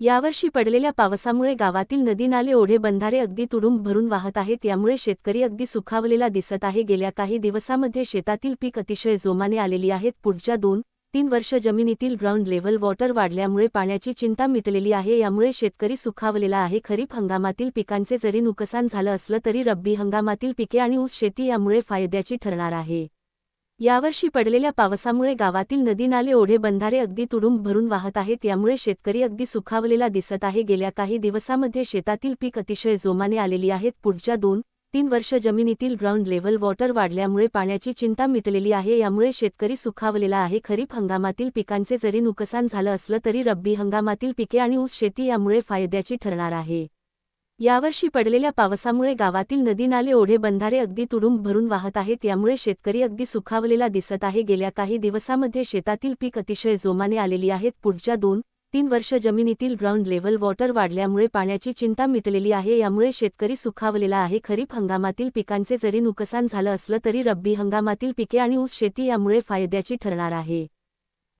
यावर्षी पडलेल्या पावसामुळे गावातील नदी नाले ओढे बंधारे अगदी तुडुंब भरून वाहत आहेत. यामुळे शेतकरी अगदी सुखावलेला दिसत आहे. गेल्या काही दिवसामध्ये शेतातील पीक अतिशय जोमाने आलेली आहेत. पुढच्या दोन तीन वर्ष जमिनीतील ग्राउंड लेव्हल वॉटर वाढल्यामुळे पाण्याची चिंता मिटलेली आहे. यामुळे शेतकरी सुखावलेला आहे. खरीप हंगामातील पिकांचे जरी नुकसान झालं असलं तरी रब्बी हंगामातील पिके आणि ऊस शेती यामुळे फायद्याची ठरणार आहे. यावर्षी पडलेल्या पावसामुळे गावातील नदी नाले ओढे बंधारे अगदी तुडुंब भरून वाहत आहेत. यामुळे शेतकरी अगदी सुखावलेला दिसत आहे. गेल्या काही दिवसामध्ये शेतातील पीक अतिशय जोमाने आलेली आहेत. पुढच्या दोन तीन वर्ष जमिनीतील ग्राउंड लेव्हल वॉटर वाढल्यामुळे पाण्याची चिंता मिटलेली आहे. यामुळे शेतकरी सुखावलेला आहे. खरीप हंगामातील पिकांचे जरी नुकसान झालं असलं तरी रब्बी हंगामातील पिके आणि ऊस शेती यामुळे फायद्याची ठरणार आहे. यावर्षी पडलेल्या पावसामुळे गावातील नदी नाले ओढे बंधारे अगदी तुडुंब भरून वाहत आहेत. यामुळे शेतकरी अगदी सुखावलेला दिसत आहे. गेल्या काही दिवसामध्ये शेतातील पीक अतिशय जोमाने आलेली आहेत. पुढच्या दोन तीन वर्ष जमिनीतील ग्राउंड लेव्हल वॉटर वाढल्यामुळे पाण्याची चिंता मिटलेली आहे. यामुळे शेतकरी सुखावलेला आहे. खरीप हंगामातील पिकांचे जरी नुकसान झालं असलं तरी रब्बी हंगामातील पिके आणि ऊस शेती यामुळे फायद्याची ठरणार आहे.